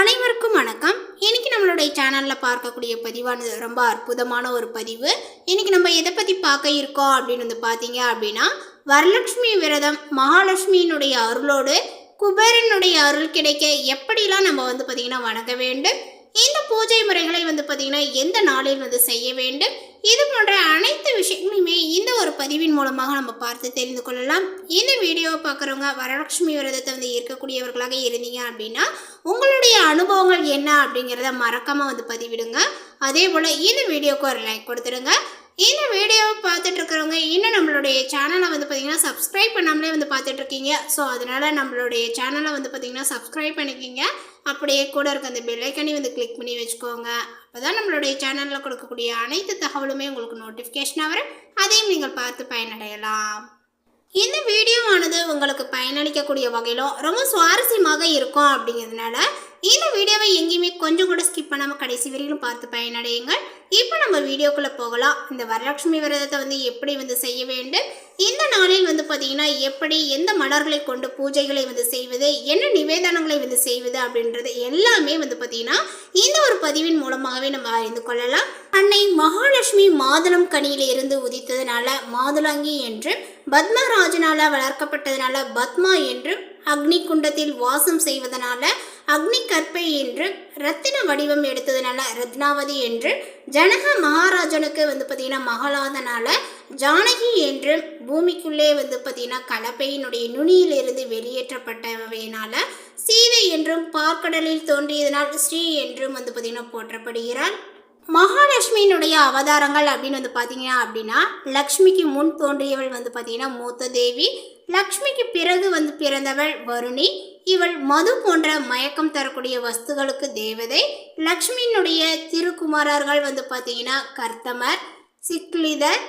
அனைவருக்கும் வணக்கம். இன்னைக்கு நம்மளுடைய சேனலில் பார்க்கக்கூடிய பதிவானது ரொம்ப அற்புதமான ஒரு பதிவு. இன்னைக்கு நம்ம எதை பற்றி பார்க்க இருக்கோம் அப்படின்னு வந்து பார்த்தீங்க அப்படின்னா வரலட்சுமி விரதம் மகாலட்சுமியினுடைய அருளோடு குபேரனுடைய அருள் கிடைக்க எப்படிலாம் நம்ம வந்து பார்த்திங்கன்னா வணங்க வேண்டும் இந்த பூஜை முறைகளை வந்து பார்த்திங்கன்னா எந்த நாளில் வந்து செய்ய வேண்டும்? இது போன்ற அனைத்து விஷயங்களையுமே இந்த ஒரு பதிவின் மூலமாக நம்ம பார்த்து தெரிந்து கொள்ளலாம். இந்த வீடியோவை பார்க்குறவங்க வரலட்சுமி விரதத்தை வந்து இருக்கக்கூடியவர்களாக இருந்தீங்க அப்படின்னா உங்களுடைய அனுபவங்கள் என்ன அப்படிங்கிறத மறக்காமல் வந்து பதிவிடுங்க. அதே போல் இந்த வீடியோவுக்கு ஒரு லைக் கொடுத்துடுங்க. இந்த வீடியோவை பார்த்துட்டு இருக்கிறவங்க இன்னும் நம்மளுடைய சேனலை வந்து பார்த்தீங்கன்னா சப்ஸ்கிரைப் பண்ணாமலே வந்து பார்த்துட்டு இருக்கீங்க. ஸோ அதனால் நம்மளுடைய சேனலை வந்து பார்த்தீங்கன்னா சப்ஸ்கிரைப் பண்ணிக்கிங்க. அப்படியே கூட இருக்க அந்த பெல்லைக்கனி வந்து கிளிக் பண்ணி வச்சுக்கோங்க. அப்போ தான் நம்மளுடைய சேனலில் கொடுக்கக்கூடிய அனைத்து தகவலுமே உங்களுக்கு நோட்டிஃபிகேஷனாக வரும். அதையும் நீங்கள் பார்த்து பயனடையலாம். இந்த வீடியோவானது உங்களுக்கு பயனளிக்கக்கூடிய வகையிலும் ரொம்ப சுவாரஸ்யமாக இருக்கும் அப்படிங்கிறதுனால இந்த வீடியோவை எங்கேயுமே கொஞ்சம் கூட ஸ்கிப் பண்ணாமல் கடைசி வரையிலும் பார்த்து பயனடையுங்கள். இப்போ நம்ம வீடியோக்குள்ளே போகலாம். இந்த வரலட்சுமி விரதத்தை வந்து எப்படி வந்து செய்ய வேண்டும்? இந்த நாளில் வந்து பார்த்தீங்கன்னா எப்படி எந்த மலர்களை கொண்டு பூஜைகளை வந்து செய்வது என்ன நிவேதனங்களை வந்து செய்வது அப்படின்றது எல்லாமே வந்து பார்த்தீங்கன்னா இந்த ஒரு பதிவின் மூலமாகவே நம்ம அறிந்து கொள்ளலாம். அன்னை மகாலட்சுமி மாதுளம் கனியில் இருந்து உதித்ததுனால மாதுளங்கி என்றும் பத்மராஜனால வளர்க்கப்பட்டதுனால பத்மா என்றும் அக்னி குண்டத்தில் வாசம் செய்வதனால அக்னி கற்பை என்று ரத்தின வடிவம் எடுத்ததுனால ரத்னாவதி என்று ஜனக மகாராஜனுக்கு வந்து பார்த்தீங்கன்னா மகளாதனால ஜானகி என்று பூமிக்குள்ளே வந்து பார்த்தீங்கன்னா கலப்பையினுடைய நுனியிலிருந்து வெளியேற்றப்பட்டவையினால சீதை என்றும் பார்க்கடலில் தோன்றியதனால் ஸ்ரீ என்றும் வந்து பார்த்தீங்கன்னா போற்றப்படுகிறாள். மகாலட்சுமியினுடைய அவதாரங்கள் அப்படின்னு வந்து பார்த்தீங்கன்னா அப்படின்னா லக்ஷ்மிக்கு முன் தோன்றியவள் வந்து பார்த்தீங்கன்னா மூத்த தேவி லக்ஷ்மிக்கு பிறகு வந்து பிறந்தவள் வருணி இவள் மது போன்ற மயக்கம் தரக்கூடிய வஸ்துகளுக்கு தேவதை லக்ஷ்மியினுடைய திருக்குமாரர்கள் வந்து பார்த்தீங்கன்னா கர்த்தமர் சிக்லிதர்.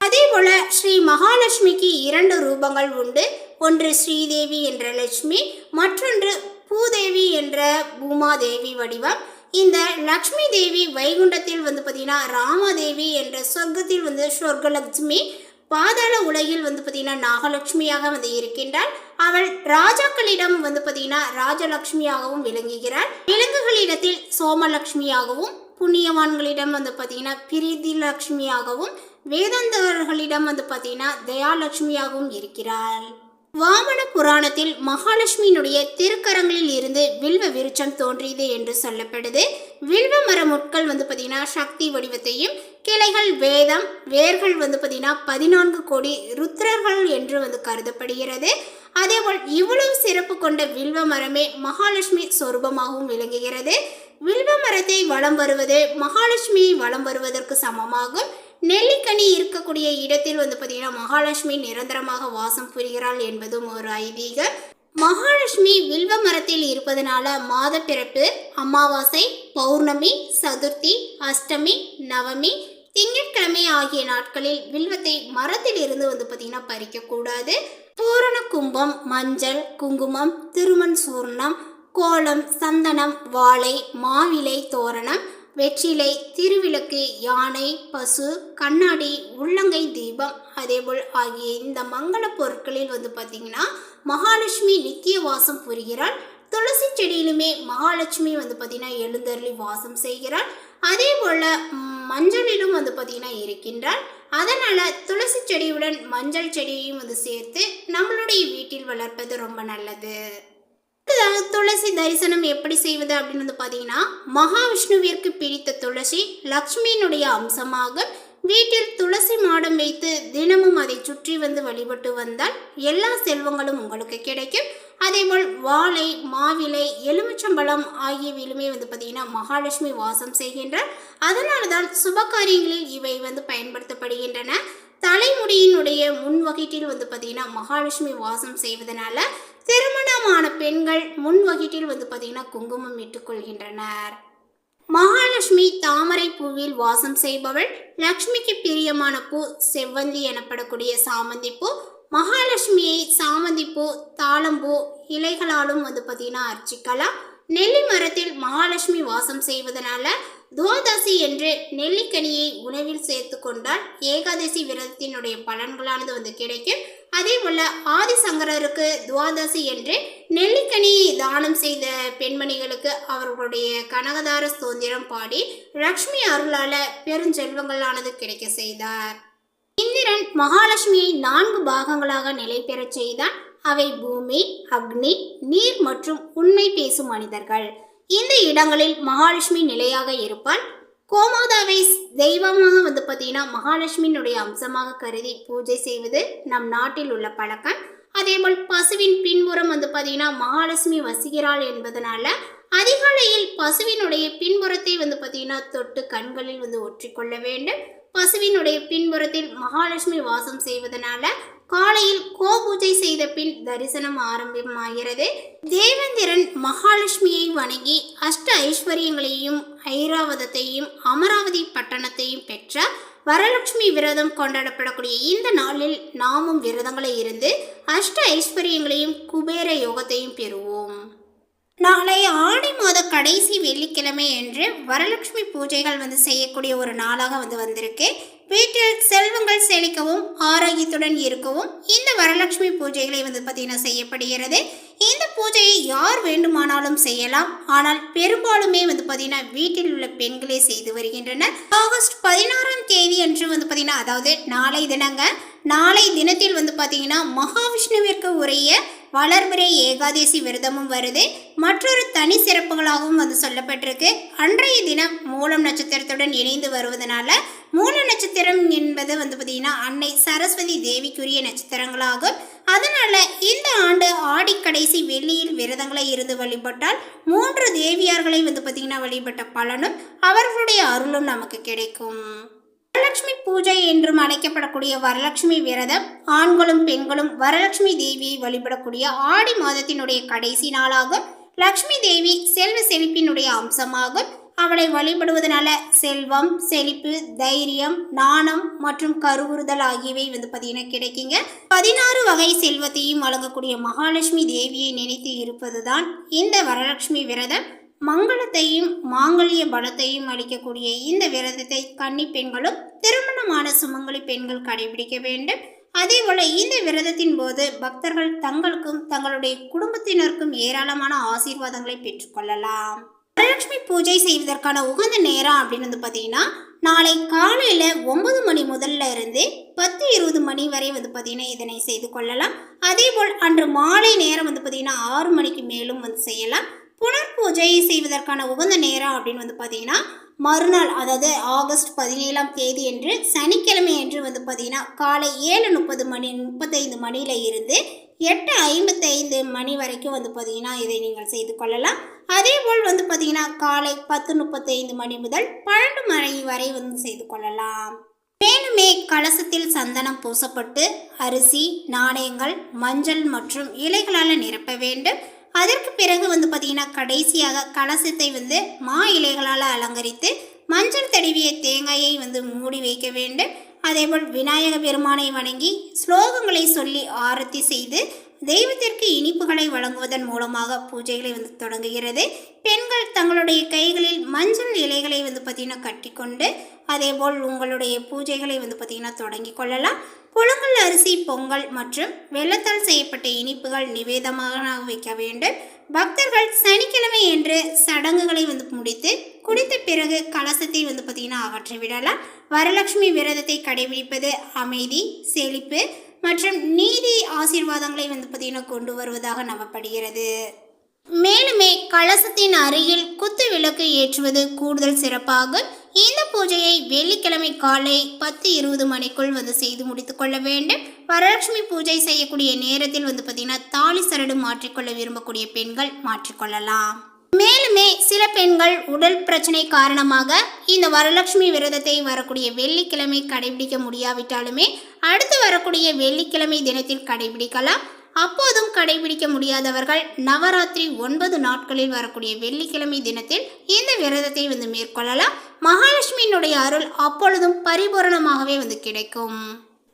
அதே போல ஸ்ரீ மகாலட்சுமிக்கு இரண்டு ரூபங்கள் உண்டு. ஒன்று ஸ்ரீதேவி என்ற லட்சுமி மற்றொன்று பூதேவி என்ற பூமாதேவி வடிவம். இந்த லக்ஷ்மி தேவி வைகுண்டத்தில் வந்து பார்த்தீங்கன்னா ராமதேவி என்ற சொர்க்கத்தில் வந்து சொர்க்கலட்சுமி பாதாள உலகில் வந்து பார்த்தீங்கன்னா நாகலட்சுமியாக வந்து இருக்கின்றாள். அவள் ராஜாக்களிடம் வந்து பார்த்தீங்கன்னா ராஜலட்சுமியாகவும் விளங்குகிறாள். விலங்குகளிடத்தில் சோமலட்சுமியாகவும் புண்ணியவான்களிடம் வந்து பார்த்தீங்கன்னா பிரீதி லட்சுமியாகவும் வேதாந்தவர்களிடம் வந்து பார்த்தீங்கன்னா தயாலட்சுமியாகவும் இருக்கிறாள். வாமன புராணத்தில் மகாலட்சுமியினுடைய திருக்கரங்களில் இருந்து வில்வ விருட்சம் தோன்றியது என்று சொல்லப்படுது. வில்வ மர முட்கள் வந்து பார்த்தீங்கன்னா சக்தி வடிவத்தையும் கிளைகள் வேதம் வேர்கள் வந்து பார்த்தீங்கன்னா பதினான்கு கோடி ருத்ரர்கள் என்று வந்து கருதப்படுகிறது. அதேபோல் இவ்வளவு சிறப்பு கொண்ட வில்வ மரமே மகாலட்சுமி சொரூபமாகவும் விளங்குகிறது. வில்வ மரத்தை வலம் வருவது மகாலட்சுமியை வலம் வருவதற்கு சமமாகும். நெல்லிக்கனி இருக்கக்கூடிய இடத்தில் வந்து பார்த்தீங்கன்னா மகாலட்சுமி நிரந்தரமாக வாசம் புரிகிறாள் என்பதும் ஒரு ஐதீகம். மகாலட்சுமி வில்வ மரத்தில் இருப்பதனால மாத பிறப்பு அமாவாசை பௌர்ணமி சதுர்த்தி அஷ்டமி நவமி திங்கட்கிழமை ஆகிய நாட்களில் வில்வத்தை மரத்தில் இருந்து வந்து பார்த்தீங்கன்னா பறிக்கக்கூடாது பூரண கும்பம் மஞ்சள் குங்குமம் திருமண் சூர்ணம் கோலம் சந்தனம் வாழை மாவிலை தோரணம் வெற்றிலை திருவிளக்கு யானை பசு கண்ணாடி உள்ளங்கை தீபம். அதேபோல் ஆகிய இந்த மங்கள பொருட்களில் வந்து பார்த்திங்கன்னா மகாலட்சுமி நித்திய வாசம் புரிகிறாள். துளசி செடியிலுமே மகாலட்சுமி வந்து பார்த்திங்கன்னா எழுந்தருளி வாசம் செய்கிறாள். அதே போல் மஞ்சளிலும் வந்து பார்த்திங்கன்னா இருக்கின்றாள். அதனால் துளசி செடியுடன் மஞ்சள் செடியையும் வந்து சேர்த்து நம்மளுடைய வீட்டில் வளர்ப்பது ரொம்ப நல்லது. அடுத்ததாக துளசி தரிசனம் எப்படி செய்வது அப்படின்னு வந்து பார்த்தீங்கன்னா மகாவிஷ்ணுவிற்கு பிடித்த துளசி லக்ஷ்மியினுடைய அம்சமாக வீட்டில் துளசி மாடம் வைத்து தினமும் அதை சுற்றி வந்து வழிபட்டு வந்தால் எல்லா செல்வங்களும் உங்களுக்கு கிடைக்கும். அதேபோல் வாழை மாவிலை எலுமிச்சம்பழம் ஆகியவையிலுமே வந்து பார்த்திங்கன்னா மகாலட்சுமி வாசம் செய்கின்றார். அதனால தான் சுபகாரியங்களில் இவை வந்து பயன்படுத்தப்படுகின்றன. தலைமுடியினுடைய முன் வகிட்டில் வந்து பார்த்திங்கன்னா மகாலட்சுமி வாசம் செய்வதனால திருமணமான பெண்கள் முன் வகிட்டில் வந்து பார்த்தீங்கன்னா குங்குமம் இட்டுக்கொள்கின்றனர் மகாலட்சுமி தாமரை பூவில் வாசம் செய்பவள் லக்ஷ்மிக்கு பிரியமான பூ செவ்வந்தி எனப்படக்கூடிய சாமந்தி பூ மகாலட்சுமியை சாமந்தி பூ தாளம்பூ இலைகளாலும் வந்து பார்த்தீங்கன்னா அர்ச்சிக்கலாம். நெல்லி மரத்தில் மகாலட்சுமி வாசம் செய்வதனால துவாதசி என்று நெல்லிக்கனியை உணவில் சேர்த்து கொண்டால் ஏகாதசி விரதத்தினுடைய பலன்களானது வந்து கிடைக்கும். அதே போல ஆதிசங்கரருக்கு துவாதசி என்று நெல்லிக்கனி தானம் செய்த பெண்மணிகளுக்கு அவர்களுடைய கனகதார சுதந்திரம் பாடி லக்ஷ்மி அருளால பெருஞ்செல்வங்களானது கிடைக்க செய்தார். இந்திரன் மகாலட்சுமியை நான்கு பாகங்களாக நிலை பெறச் செய்தான். அவை பூமி அக்னி நீர் மற்றும் உண்மை பேசும் மனிதர்கள். இந்த இடங்களில் மகாலட்சுமி நிலையாக இருப்பாள். கோமாதாவை தெய்வமாக வந்து பார்த்தீங்கன்னா மகாலட்சுமியினுடைய அம்சமாக கருதி பூஜை செய்வது நம் நாட்டில் உள்ள பழக்கம். அதேபோல் பசுவின் பின்புறம் வந்து பார்த்தீங்கன்னா மகாலட்சுமி வசிக்கிறாள் என்பதனால அதிகாலையில் பசுவினுடைய பின்புறத்தை வந்து பார்த்தீங்கன்னா தொட்டு கண்களில் வந்து ஒற்றிக்கொள்ள வேண்டும். பசுவினுடைய பின்புறத்தில் மகாலட்சுமி வாசம் செய்வதனால காலையில் கோபூஜை செய்த பின் தரிசனம் ஆரம்பமாகிறது. தேவேந்திரன் மகாலட்சுமியை வணங்கி அஷ்ட ஐஸ்வர்யங்களையும் ஐராவதத்தையும் அமராவதி பட்டணத்தையும் பெற்ற வரலட்சுமி விரதம் கொண்டாடப்படக்கூடிய இந்த நாளில் நாமும் விரதங்களை இருந்து அஷ்ட ஐஸ்வர்யங்களையும் குபேர யோகத்தையும் பெறுவோம். நாளை ஆடி மாத கடைசி வெள்ளிக்கிழமை என்று வரலட்சுமி பூஜைகள் வந்து செய்யக்கூடிய ஒரு நாளாக வந்து வந்திருக்கு. வீட்டில் செல்வங்கள் செழிக்கவும் ஆரோக்கியத்துடன் இருக்கவும் இந்த வரலட்சுமி பூஜைகளை வந்து பார்த்தீங்கன்னா செய்யப்படுகிறது. இந்த பூஜையை யார் வேண்டுமானாலும் செய்யலாம். ஆனால் பெரும்பாலுமே வந்து பார்த்தீங்கன்னா வீட்டில் உள்ள பெண்களே செய்து வருகின்றனர். ஆகஸ்ட் பதினாறாம் தேதி அன்று வந்து பார்த்தீங்கன்னா அதாவது நாளை தினங்க நாளை தினத்தில் வந்து பார்த்தீங்கன்னா மகாவிஷ்ணுவிற்கு உரிய வளர்பிறை ஏகாதசி விரதமும் வருது. மற்றொரு தனி சிறப்புகளாகவும் வந்து சொல்லப்பட்டிருக்கு. அன்றைய தினம் மூலம் நட்சத்திரத்துடன் இணைந்து வருவதனால மூல நட்சத்திரம் என்பது வந்து பார்த்தீங்கன்னா அன்னை சரஸ்வதி தேவிக்குரிய நட்சத்திரங்களாகும். அதனால இந்த ஆண்டு ஆடி கடைசி வெள்ளியில் விரதங்களை இருந்து வழிபட்டால் மூன்று தேவியார்களை வந்து பார்த்தீங்கன்னா வழிபட்ட பலனும் அவர்களுடைய அருளும் நமக்கு கிடைக்கும். வரலட்சுமி பூஜை என்றும் அழைக்கப்படக்கூடிய வரலட்சுமி விரதம் ஆண்களும் பெண்களும் வரலட்சுமி தேவியை வழிபடக்கூடிய ஆடி மாதத்தினுடைய கடைசி நாளாகும் லக்ஷ்மி தேவி செல்வ செழிப்பினுடைய அம்சமாகும் அவளை வழிபடுவதனால செல்வம் செழிப்பு தைரியம் நாணம் மற்றும் கருவுறுதல் ஆகியவை வந்து பார்த்தீங்கன்னா கிடைக்குங்க. பதினாறு வகை செல்வத்தையும் வழங்கக்கூடிய மகாலட்சுமி தேவியை நினைத்து இருப்பதுதான் இந்த வரலட்சுமி விரதம். மங்களத்தையும் மாங்கல்ய பலத்தையும் அளிக்கக்கூடிய இந்த விரதத்தை கன்னி பெண்களும் திருமணமான சுமங்கலி பெண்கள் கடைபிடிக்க வேண்டும். அதேபோல இந்த விரதத்தின் போது பக்தர்கள் தங்களுக்கும் தங்களுடைய குடும்பத்தினருக்கும் ஏராளமான ஆசீர்வாதங்களை பெற்றுக்கொள்ளலாம் வரலட்சுமி பூஜை செய்வதற்கான உகந்த நேரம் அப்படின்னு வந்து பார்த்தீங்கன்னா நாளை காலையில் ஒன்பது மணி முதல்ல இருந்து பத்து இருபது மணி வரை வந்து பார்த்தீங்கன்னா இதனை செய்து கொள்ளலாம். அதேபோல் அன்று மாலை நேரம் வந்து பார்த்தீங்கன்னா ஆறு மணிக்கு மேலும் வந்து செய்யலாம். புனர் பூஜை செய்வதற்கான உகந்த நேரம் அப்படின்னு வந்து பார்த்தீங்கன்னா மறுநாள் அதாவது ஆகஸ்ட் பதினேழாம் தேதி என்று சனிக்கிழமை என்று வந்து பார்த்தீங்கன்னா காலை ஏழு முப்பது மணி முப்பத்தைந்து மணியில் இருந்து எட்டு ஐம்பத்தைந்து மணி வரைக்கும் வந்து பார்த்தீங்கன்னா இதை நீங்கள் செய்து கொள்ளலாம். அதே போல் வந்து பார்த்தீங்கன்னா காலை பத்து முப்பத்தைந்து மணி முதல் பன்னெண்டு மணி வரை வந்து செய்து கொள்ளலாம். மேலுமே கலசத்தில் சந்தனம் பூசப்பட்டு அரிசி நாணயங்கள் மஞ்சள் மற்றும் இலைகளால் நிரப்ப வேண்டும். அதற்கு பிறகு வந்து பார்த்தீங்கன்னா கடைசியாக கலசத்தை வந்து மா இலைகளால் அலங்கரித்து மஞ்சள் தடவிய தேங்காயை வந்து மூடி வைக்க வேண்டும். அதேபோல் விநாயக பெருமானை வணங்கி ஸ்லோகங்களை சொல்லி ஆரத்தி செய்து தெய்வத்திற்கு இனிப்புகளை வழங்குவதன் மூலமாக பூஜைகளை வந்து தொடங்குகிறது. பெண்கள் தங்களுடைய கைகளில் மஞ்சள் இலைகளை வந்து பார்த்திங்கன்னா கட்டிக்கொண்டு அதேபோல் உங்களுடைய பூஜைகளை வந்து பார்த்திங்கன்னா தொடங்கி கொள்ளலாம். புழுங்கல் அரிசி பொங்கல் மற்றும் வெள்ளத்தால் செய்யப்பட்ட இனிப்புகள் நிவேதமாக வைக்க வேண்டும். பக்தர்கள் சனிக்கிழமை என்று சடங்குகளை வந்து முடித்து குடித்த பிறகு கலசத்தை வந்து பார்த்திங்கன்னா அகற்றிவிடலாம் வரலட்சுமி விரதத்தை கடைபிடிப்பது அமைதி செழிப்பு மற்றும் நீதி ஆசீர்வாதங்களை வந்து பார்த்திங்கன்னா கொண்டு வருவதாக நம்பப்படுகிறது. மேலுமே கலசத்தின் அருகில் குத்து விளக்கு ஏற்றுவது கூடுதல் சிறப்பாகும். இந்த பூஜையை வெள்ளிக்கிழமை காலை பத்து இருபது மணிக்குள் வந்து செய்து முடித்து கொள்ள வேண்டும். வரலட்சுமி பூஜை செய்யக்கூடிய நேரத்தில் வந்து பார்த்தீங்கன்னா தாலி சரடு மாற்றிக்கொள்ள விரும்பக்கூடிய பெண்கள் மாற்றிக்கொள்ளலாம் மேலுமே சில பெண்கள் உடல் பிரச்சனை காரணமாக இந்த வரலட்சுமி விரதத்தை வரக்கூடிய வெள்ளிக்கிழமை கடைபிடிக்க முடியாவிட்டாலுமே அடுத்து வரக்கூடிய வெள்ளிக்கிழமை தினத்தில் கடைபிடிக்கலாம். அப்போதும் கடைபிடிக்க முடியாதவர்கள் நவராத்திரி ஒன்பது நாட்களில் வரக்கூடிய வெள்ளிக்கிழமை தினத்தில் இந்த விரதத்தை வந்து மேற்கொள்ளலாம். மகாலட்சுமியினுடைய அருள் அப்பொழுதும் பரிபூரணமாகவே வந்து கிடைக்கும்.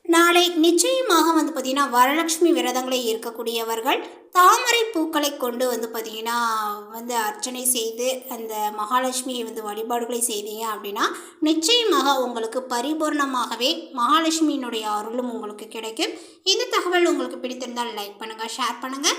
நாளை நிச்சயமாக வந்து பார்த்திங்கன்னா வரலட்சுமி விரதங்களை இருக்கக்கூடியவர்கள் தாமரை பூக்களை கொண்டு வந்து பார்த்திங்கன்னா வந்து அர்ச்சனை செய்து அந்த மகாலட்சுமியை வந்து வழிபாடுகளை செய்தீங்க அப்படின்னா நிச்சயமாக உங்களுக்கு பரிபூர்ணமாகவே மகாலட்சுமியினுடைய அருளும் உங்களுக்கு கிடைக்கும். இந்த தகவல் உங்களுக்கு பிடித்திருந்தால் லைக் பண்ணுங்கள் ஷேர் பண்ணுங்கள்